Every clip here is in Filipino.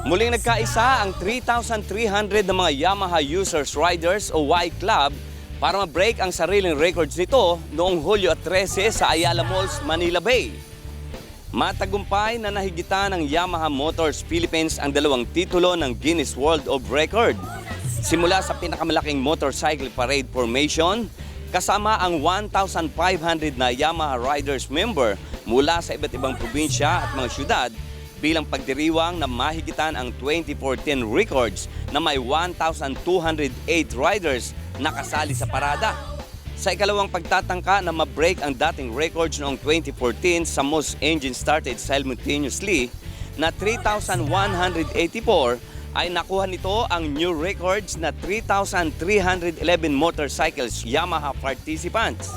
Muling nagkaisa ang 3,300 na mga Yamaha Users Riders o Y Club para ma-break ang sariling records nito noong Hulyo 13 sa Ayala Malls, Manila Bay. Matagumpay na nahigitan ng Yamaha Motors Philippines ang dalawang titulo ng Guinness World of Record. Simula sa pinakamalaking motorcycle parade formation, kasama ang 1,500 na Yamaha Riders member mula sa iba't ibang probinsya at mga syudad bilang pagdiriwang na mahigitan ang 2014 records na may 1,208 riders na kasali sa parada. Sa ikalawang pagtatangka na ma-break ang dating records noong 2014 sa most engine started simultaneously na 3,184 ay nakuha nito ang new records na 3,311 motorcycles Yamaha participants.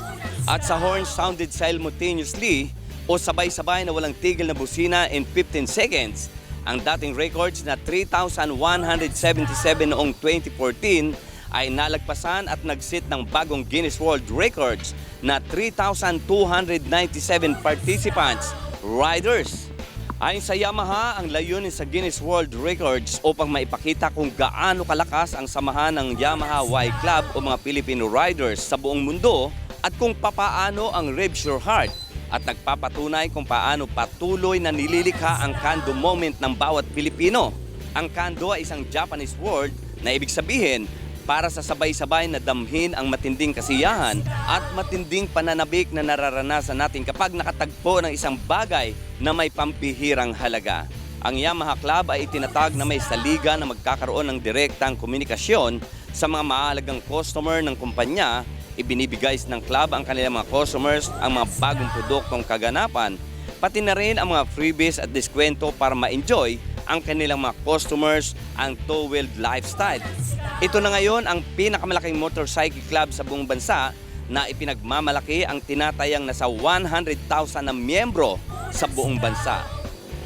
At sa horn sounded simultaneously o sabay-sabay na walang tigil na busina in 15 seconds, ang dating records na 3,177 noong 2014 ay nalagpasan at nagsit ng bagong Guinness World Records na 3,297 participants, riders. Ayon sa Yamaha, ang layunin sa Guinness World Records upang maipakita kung gaano kalakas ang samahan ng Yamaha Y Club o mga Filipino riders sa buong mundo at kung papaano ang Revs Your Heart at nagpapatunay kung paano patuloy na nililikha ang kando moment ng bawat Pilipino. Ang kando ay isang Japanese word na ibig sabihin para sa sabay-sabay na damhin ang matinding kasiyahan at matinding pananabik na nararanasan natin kapag nakatagpo ng isang bagay na may pampihirang halaga. Ang Yamaha Club ay itinatag na may saliga na magkakaroon ng direktang komunikasyon sa mga mahalagang customer ng kumpanya. Ibinibigay ng club ang kanilang mga customers ang mga bagong produktong kaganapan, pati na rin ang mga freebies at diskwento para ma-enjoy ang kanilang mga customers ang two-wheeled lifestyle. Ito na ngayon ang pinakamalaking motorcycle club sa buong bansa na ipinagmamalaki ang tinatayang nasa 100,000 na miyembro sa buong bansa.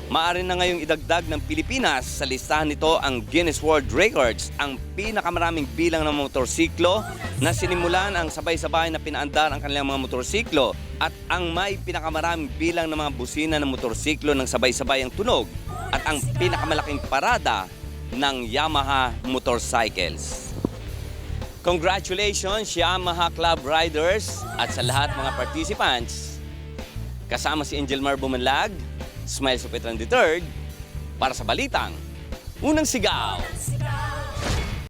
Maaari na ngayong idagdag ng Pilipinas sa listahan nito ang Guinness World Records, ang pinakamaraming bilang ng motorsiklo na sinimulan ang sabay-sabay na pinaandar ang kanilang mga motorsiklo at ang may pinakamaraming bilang ng mga busina ng motorsiklo ng sabay-sabay ang tunog at ang pinakamalaking parada ng Yamaha motorcycles. Congratulations Yamaha Club Riders at sa lahat mga participants. Kasama si Angel Mar Bumanlag, Smile Supetran III, para sa Balitang, Unang Sigaw.